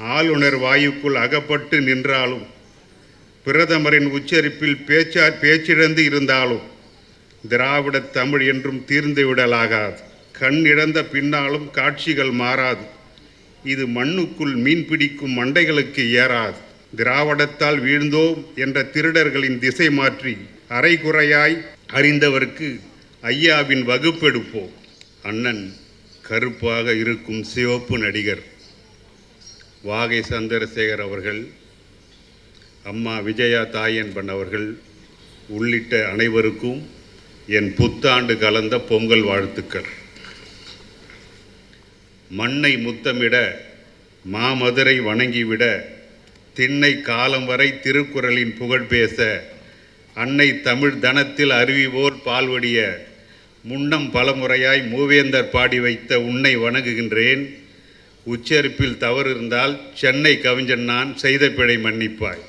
ஆளுநர் வாயுக்குள் அகப்பட்டு நின்றாலும் பிரதமரின் உச்சரிப்பில் பேச்சா பேச்சிழந்து இருந்தாலும் திராவிடத் தமிழ் என்றும் தீர்ந்து விடலாகாது. கண் இழந்த பின்னாலும் காட்சிகள் மாறாது. இது மண்ணுக்குள் மீன் பிடிக்கும் மண்டைகளுக்கு ஏறாது. திராவிடத்தால் வீழ்ந்தோம் என்ற திருடர்களின் திசை மாற்றி அரைகுறையாய் அறிந்தவர்க்கு ஐயாவின் வகுப்பெடுப்போம். அண்ணன் கருப்பாக இருக்கும் சிவப்பு நடிகர். வாகை சந்திரசேகர் அவர்கள் அம்மா விஜயா தாயன்பன் அவர்கள் உள்ளிட்ட அனைவருக்கும் என் புத்தாண்டு கலந்த பொங்கல் வாழ்த்துக்கள். மண்ணை முத்தமிட மாமதுரை வணங்கிவிட திண்ணை காலம் வரை திருக்குறளின் புகழ் பேச அன்னை தமிழ் தனத்தில் அருவிவோர் பால்வடிய முன்னம் பலமுறையாய் மூவேந்தர் பாடி வைத்த உன்னை வணங்குகின்றேன். உச்சரிப்பில் தவறு இருந்தால் சென்னை கவிஞன் நான் செய்த பிழை மன்னிப்பாய்.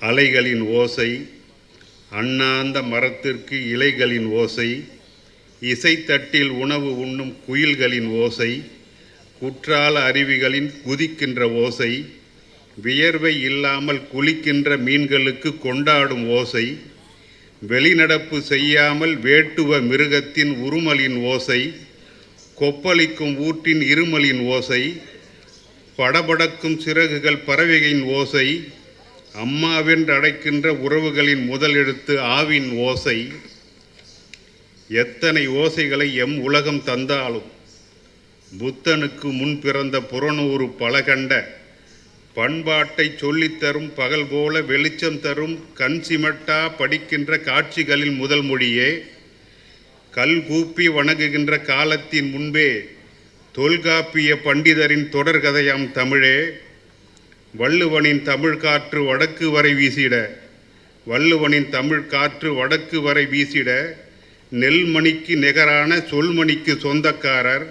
அலைகளின் ஓசை அண்ணாந்த மரத்திற்கு இலைகளின் ஓசை இசைத்தட்டில் உணவு உண்ணும் குயில்களின் ஓசை குற்றால அருவிகளின் குதிக்கின்ற ஓசை வியர்வை இல்லாமல் குளிக்கின்ற மீன்களுக்கு கொண்டாடும் ஓசை வெளிநடப்பு செய்யாமல் வேட்டுவ மிருகத்தின் உருமலின் ஓசை கொப்பளிக்கும் ஊற்றின் இருமலின் ஓசை படபடக்கும் சிறகுகள் பறவைகளின் ஓசை அம்மாவென்று அடைக்கின்ற உறவுகளின் முதல் எழுத்து ஆவின் ஓசை. எத்தனை ஓசைகளை எம் உலகம் தந்தாலும் புத்தனுக்கு முன் பிறந்த புறநூறு பலகண்ட பண்பாட்டை சொல்லித்தரும் பகல் போல வெளிச்சம் தரும் கண் சிமட்டா படிக்கின்ற காட்சிகளின் முதல் மொழியே கல் கூப்பி வணங்குகின்ற காலத்தின் முன்பே தொல்காப்பிய பண்டிதரின் தொடர்கதையாம் தமிழே. வள்ளுவனின் தமிழ் காற்று வடக்கு வரை வீசிட. வள்ளுவனின் தமிழ் காற்று வடக்கு வரை வீசிட. நெல்மணிக்கு நிகரான சொல்மணிக்கு சொந்தக்காரர்.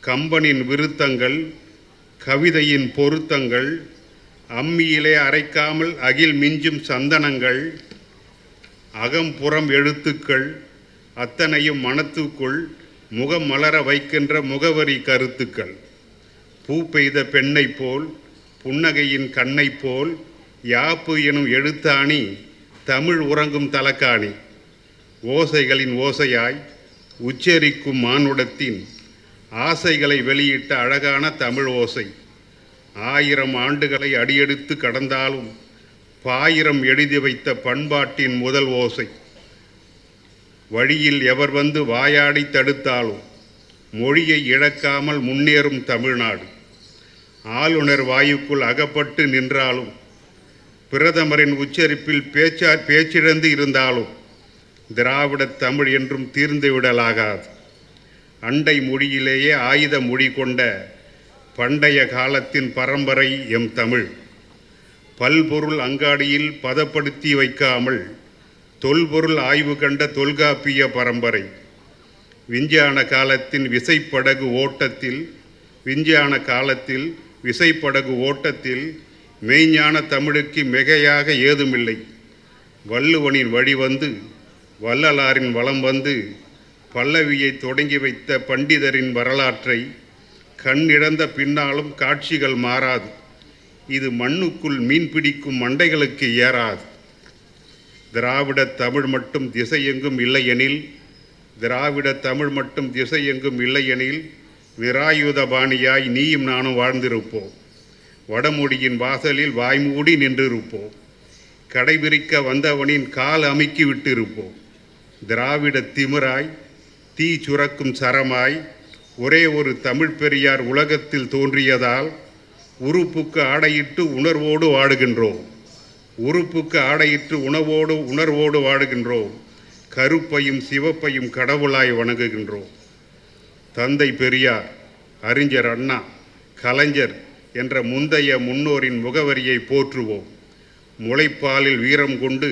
கம்பனின் விருத்தங்கள் கவிதையின் பொருத்தங்கள் அம்மியிலே அரைக்காமல் அகில் மிஞ்சும் சந்தனங்கள் அகம்புறம் எழுத்துக்கள் அத்தனையும் மனத்துக்குள் முகம் மலர வைக்கின்ற முகவரி கருத்துக்கள். பூ பெய்த பெண்ணைப் போல் புன்னகையின் கண்ணைப் போல் யாப்பு எனும் எழுத்தாணி தமிழ் உறங்கும் தலக்காணி. ஓசைகளின் ஓசையாய் உச்சரிக்கும் மானுடத்தின் ஆசைகளை வெளியிட்ட அழகான தமிழ் ஓசை. ஆயிரம் ஆண்டுகளை அடியெடுத்து கடந்தாலும் பாயிரம் எழுதி வைத்த பண்பாட்டின் முதல் ஓசை. வழியில் எவர் வந்து வாயாடி தடுத்தாலும் மொழியை இழக்காமல் முன்னேறும் தமிழ்நாடு. ஆளுநர் வாயுக்குள் அகப்பட்டு நின்றாலும் பிரதமரின் உச்சரிப்பில் பேச்சா பேச்சிழந்து இருந்தாலும் திராவிடத் தமிழ் என்றும் தீர்ந்து விடலாகாது. அண்டை மொழியிலேயே ஆயுத மொழி கொண்ட பண்டைய காலத்தின் பரம்பரை எம் தமிழ். பல்பொருள் அங்காடியில் பதப்படுத்தி வைக்காமல் தொல்பொருள் ஆய்வு கண்ட தொல்காப்பிய பரம்பரை. விஞ்ஞான காலத்தின் விசைப்படகு ஓட்டத்தில் விஞ்ஞான காலத்தில் விசைப்படகு ஓட்டத்தில் மெய்ஞான தமிழுக்கு மிகையாக ஏதுமில்லை. வள்ளுவனின் வழி வந்து வள்ளலாரின் வளம் வந்து பல்லவியை தொடங்கி வைத்த பண்டிதரின் வரலாற்றை கண்ணிழந்த பின்னாலும் காட்சிகள் மாறாது. இது மண்ணுக்குள் மீன் பிடிக்கும் மண்டைகளுக்கு ஏறாது. திராவிட தமிழ் மட்டும் திசையெங்கும் இல்லையெனில் திராவிட தமிழ் மட்டும் திசை எங்கும் இல்லையெனில் நிராயுதபாணியாய் நீயும் நானும் வாழ்ந்திருப்போம். வடமொழியின் வாசலில் வாய்மூடி நின்றிருப்போம். கடைபிடிக்க வந்தவனின் கால் அமுக்கி விட்டிருப்போம். திராவிட திமிராய் தீ சுரக்கும் சரமாய் ஒரே ஒரு தமிழ் பெரியார் உலகத்தில் தோன்றியதால் உறுப்புக்கு ஆடையிட்டு உணர்வோடு வாடுகின்றோம். உறுப்புக்கு ஆடையிட்டு உணவோடு உணர்வோடு வாடுகின்றோம். கருப்பையும் சிவப்பையும் கடவுளாய் வணங்குகின்றோம். தந்தை பெரியார் அறிஞர் அண்ணா கலைஞர் என்ற முந்தைய முன்னோரின் முகவரியை போற்றுவோம். முளைப்பாலில் வீரம் கொண்டு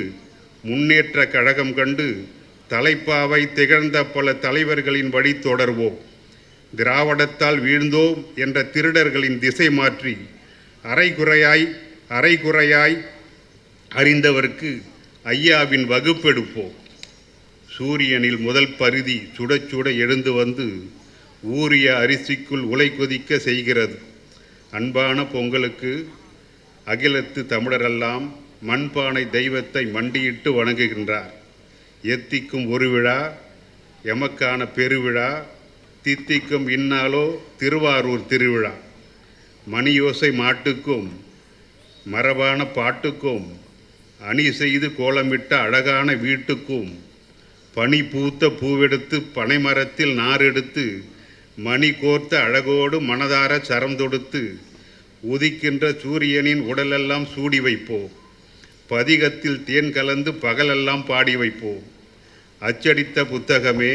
முன்னேற்ற கழகம் கண்டு தலைப்பாவை திகழ்ந்த பல தலைவர்களின் வழி தொடர்வோம். திராவிடத்தால் வீழ்ந்தோம் என்ற திருடர்களின் திசை மாற்றி அரைகுறையாய் அரைகுறையாய் அறிந்தவர்க்கு ஐயாவின் வகுப்பெடுப்போம் சூரியனில் முதல் பருதி சுட சுட எழுந்து வந்து ஊறிய அரிசிக்குள் உலை கொதிக்க செய்கிறது. அன்பான பொங்கலுக்கு அகிலத்து தமிழரெல்லாம் மண்பானை தெய்வத்தை மண்டியிட்டு வணங்குகின்றார். எத்திக்கும் ஒரு விழா எமக்கான பெருவிழா தித்திக்கும் இன்னாலோ திருவாரூர் திருவிழா. மணியோசை மாட்டுக்கும் மரபான பாட்டுக்கும் அணி செய்து கோலமிட்ட அழகான வீட்டுக்கும் பனி பூத்த பூவெடுத்து பனைமரத்தில் நாரெடுத்து மணி கோர்த்த அழகோடு மனதார சரம் தொடுத்து உதிக்கின்ற சூரியனின் உடலெல்லாம் சூடி வைப்போம் பதிகத்தில் தேன் கலந்து பகலெல்லாம் பாடி வைப்போம் அச்சடித்த புத்தகமே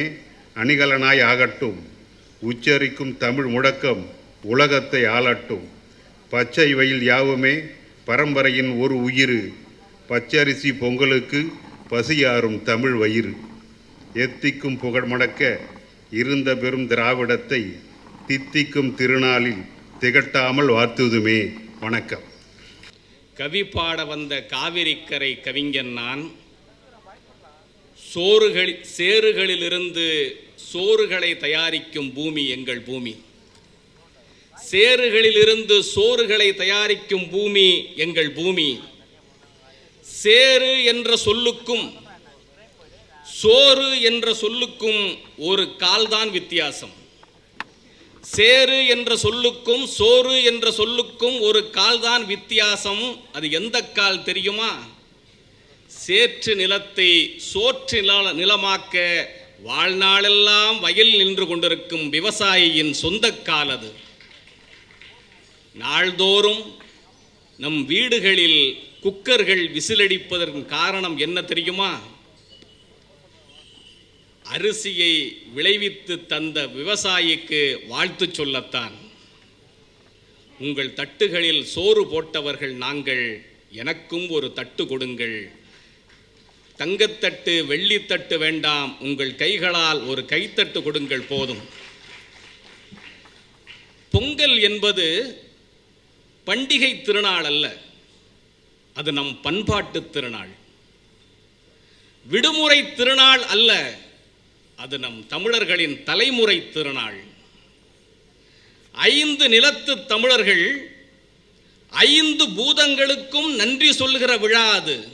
அணிகலனாய் ஆகட்டும் உச்சரிக்கும் தமிழ் முழக்கம் உலகத்தை ஆளட்டும். பச்சை வயல் யாவுமே பரம்பரையின் ஒரு உயிர். பச்சரிசி பொங்கலுக்கு பசியாறும் தமிழ் வயிறு. எத்திக்கும் புகழ் மடக்க இருந்த பெரும் திராவிடத்தை தித்திக்கும் திருநாளில் திகட்டாமல் வாழ்த்துதுமே. வணக்கம். கவி பாட வந்த காவிரிக்கரை கவிஞன் நான். சோறுகளி சேறுகளிலிருந்து சோறுகளை தயாரிக்கும் பூமி எங்கள் பூமி. சேறுகளிலிருந்து சோறுகளை தயாரிக்கும் பூமி எங்கள் பூமி. சேறு என்ற சொல்லுக்கும் சோறு என்ற சொல்லுக்கும் ஒரு கால்தான் வித்தியாசம். சேறு என்ற சொல்லுக்கும் சோறு என்ற சொல்லுக்கும் ஒரு கால்தான் வித்தியாசம். அது எந்த கால் தெரியுமா? சேற்று நிலத்தை சோற்று நில நிலமாக்க வாழ்நாளெல்லாம் வயல் நின்று கொண்டிருக்கும் விவசாயியின் சொந்த கால் அது. நாள்தோறும் நம் வீடுகளில் குக்கர்கள் விசிலடிப்பதற்கு காரணம் என்ன தெரியுமா? அரிசியை விளைவித்து தந்த விவசாயிக்கு வாழ்த்து சொல்லத்தான். உங்கள் தட்டுகளில் சோறு போட்டவர்கள் நாங்கள் எனக்கும் ஒரு தட்டு கொடுங்கள். தங்கத்தட்டு வெள்ளித்தட்டு வேண்டாம் உங்கள் கைகளால் ஒரு கைத்தட்டு கொடுங்கள் போதும். பொங்கல் என்பது பண்டிகை திருநாள் அல்ல. அது நம் பண்பாட்டு திருநாள். விடுமுறை திருநாள் அல்ல அது நம் தமிழர்களின் தலைமுறை திருநாள். ஐந்து நிலத்து தமிழர்கள் ஐந்து பூதங்களுக்கும் நன்றி சொல்கிற விழா அது.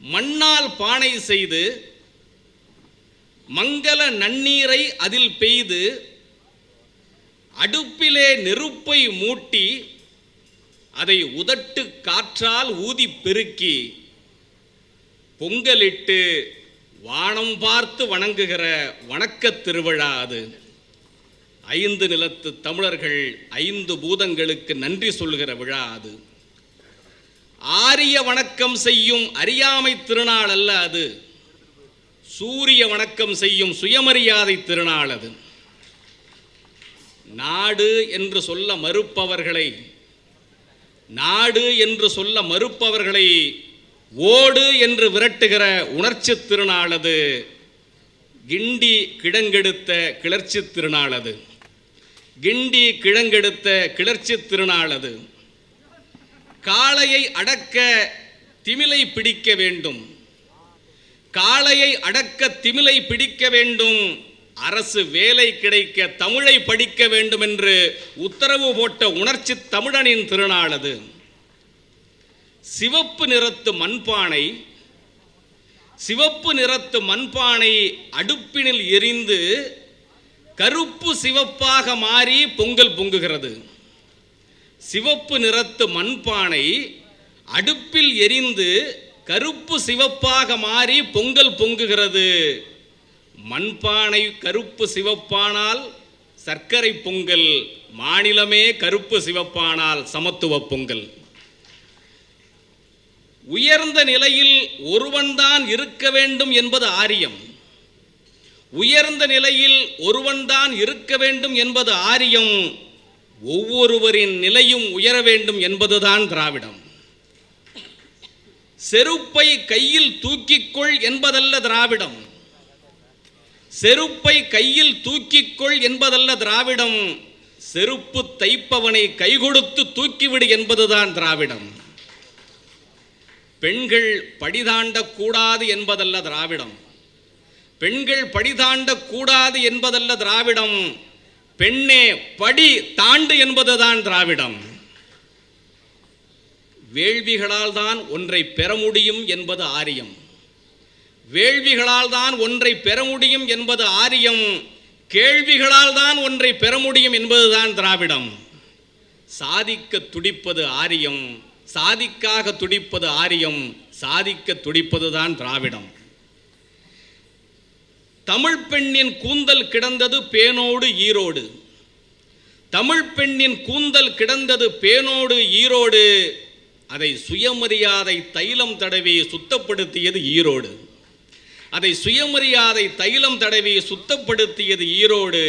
மண்ணால் பானை செய்து மங்கள நன்னீரை அதில் பெய்து அடுப்பிலே நெருப்பை மூட்டி அதை உதட்டு காற்றால் ஊதி பெருக்கி பொங்கலிட்டு வானம் பார்த்து வணங்குகிற வணக்கத் திருவிழா அது. ஐந்து நிலத்து தமிழர்கள் ஐந்து பூதங்களுக்கு நன்றி சொல்கிற விழா அது. ஆரிய வணக்கம் செய்யும் அறியாமை திருநாள் அல்ல அது. சூரிய வணக்கம் செய்யும் சுயமரியாதை திருநாள் அது. நாடு என்று சொல்ல மறுப்பவர்களை நாடு என்று சொல்ல மறுப்பவர்களை ஓடு என்று விரட்டுகிற உணர்ச்சி திருநாளது கிண்டி கிடங்கெடுத்த கிளர்ச்சி திருநாள் அது கிண்டி கிழங்கெடுத்த கிளர்ச்சி திருநாள் அது காளையை அடக்க திமிலை பிடிக்க வேண்டும். காளையை அடக்க திமிலை பிடிக்க வேண்டும். அரசு வேலை கிடைக்க தமிழை படிக்க வேண்டும் என்று உத்தரவு போட்ட உணர்ச்சி தமிழனின் திருநாள் அது சிவப்பு நிறத்து மண்பானை சிவப்பு நிறத்து மண்பானை அடுப்பினில் எரிந்து கருப்பு சிவப்பாக மாறி பொங்கல் பொங்குகிறது. சிவப்பு நிறத்து மண்பானை அடுப்பில் எரிந்து கருப்பு சிவப்பாக மாறி பொங்கல் பொங்குகிறது. மண்பானை கருப்பு சிவப்பானால் சர்க்கரை பொங்கல் மாநிலமே கருப்பு சிவப்பானால் சமத்துவ பொங்கல். உயர்ந்த நிலையில் ஒருவன்தான் இருக்க வேண்டும் என்பது ஆரியம். உயர்ந்த நிலையில் ஒருவன்தான் இருக்க வேண்டும் என்பது ஆரியம். ஒவ்வொருவரின் நிலையும் உயர வேண்டும் என்பதுதான் திராவிடம். செருப்பை கையில் தூக்கிக்கொள் என்பதல்ல திராவிடம். செருப்பை கையில் தூக்கிக்கொள் என்பதல்ல திராவிடம். செருப்பு தைப்பவனை கைகொடுத்து தூக்கிவிடு என்பதுதான் திராவிடம். பெண்கள் படிதாண்டக்கூடாது என்பதல்ல திராவிடம். பெண்கள் படிதாண்டக்கூடாது என்பதல்ல திராவிடம். பெண்ணே படி தாண்டு என்பதுதான் திராவிடம். வேள்விகளால் தான் ஒன்றை பெற முடியும் என்பது ஆரியம். வேள்விகளால் தான் ஒன்றை பெற முடியும் என்பது ஆரியம் கேள்விகளால் தான் ஒன்றை பெற முடியும் என்பதுதான் திராவிடம். சாதிக்க துடிப்பது ஆரியம் சாதிக்காக துடிப்பது ஆரியம் சாதிக்க துடிப்பதுதான் திராவிடம். தமிழ் பெண்ணின் கூந்தல் கிடந்தது பேனோடு ஈரோடு. தமிழ் பெண்ணின் கூந்தல் கிடந்தது பேனோடு ஈரோடு. அதை சுயமரியாதை தைலம் தடவி சுத்தப்படுத்தியது ஈரோடு. அதை சுயமரியாதை தைலம் தடவி சுத்தப்படுத்தியது ஈரோடு.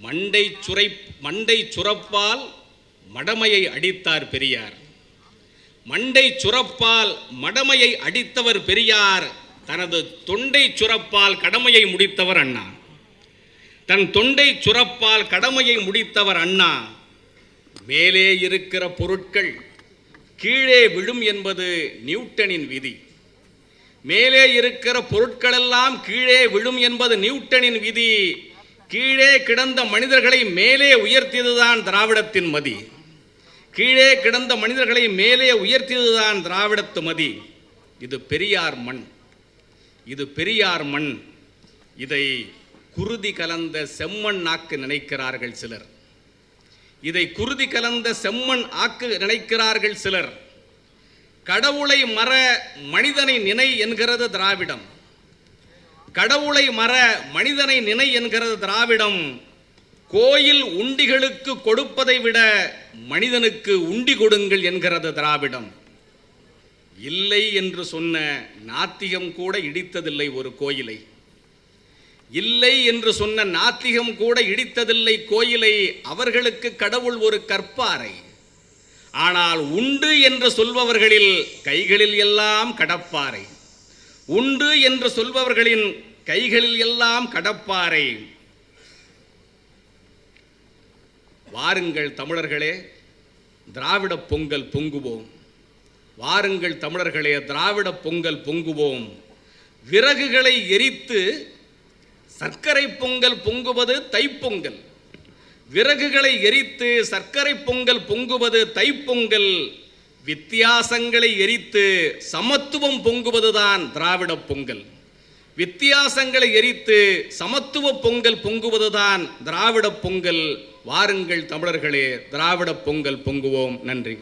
மண்டை சுரை மண்டை சுரப்பால் மடமையை அடித்தார் பெரியார். மண்டை சுரப்பால் மடமையை அடித்தவர் பெரியார். தனது தொண்டை சுரப்பால் கடமையை முடித்தவர் அண்ணா. தன் தொண்டை சுரப்பால் கடமையை முடித்தவர் அண்ணா. மேலே இருக்கிற பொருட்கள் கீழே விழும் என்பது நியூட்டனின் விதி. மேலே இருக்கிற பொருட்களெல்லாம் கீழே விழும் என்பது நியூட்டனின் விதி. கீழே கிடந்த மனிதர்களை மேலே உயர்த்தியதுதான் திராவிடத்தின் மதி. கீழே கிடந்த மனிதர்களை மேலே உயர்த்தியதுதான் திராவிடத்து மதி. இது பெரியார் மண். இது பெரியார் மண். இதை குருதி கலந்த செம்மண் ஆக்கு நினைக்கிறார்கள் சிலர். இதை குருதி கலந்த செம்மண் ஆக்கு நினைக்கிறார்கள் சிலர். கடவுளை மற மனிதனை நினை என்கிறது திராவிடம். கடவுளை மற மனிதனை நினை என்கிறது திராவிடம். கோயில் உண்டிகளுக்கு கொடுப்பதை விட மனிதனுக்கு உண்டி கொடுங்கள் என்கிறது திராவிடம். இல்லை என்று சொன்ன நாத்திகம் கூட இடித்ததில்லை ஒரு கோயிலை. இல்லை என்று சொன்ன நாத்திகம் கூட இடித்ததில்லை கோயிலை. அவர்களுக்கு கடவுள் ஒரு கற்பாறை. ஆனால் உண்டு என்று சொல்பவர்களில் கைகளில் எல்லாம் கடப்பாறை. உண்டு என்று சொல்பவர்களின் கைகளில் எல்லாம் கடப்பாறை. வாருங்கள் தமிழர்களே திராவிட பொங்கல் பொங்குவோம். வாருங்கள் தமிழர்களே திராவிட பொங்கல் பொங்குவோம். விறகுகளை எரித்து சர்க்கரை பொங்கல் பொங்குவது தைப்பொங்கல். விறகுகளை எரித்து சர்க்கரை பொங்கல் பொங்குவது தைப்பொங்கல் வித்தியாசங்களை எரித்து சமத்துவம் பொங்குவதுதான் திராவிட பொங்கல். வித்தியாசங்களை எரித்து சமத்துவ பொங்கல் பொங்குவதுதான் திராவிட பொங்கல். வாருங்கள் தமிழர்களே திராவிட பொங்கல் பொங்குவோம். நன்றி.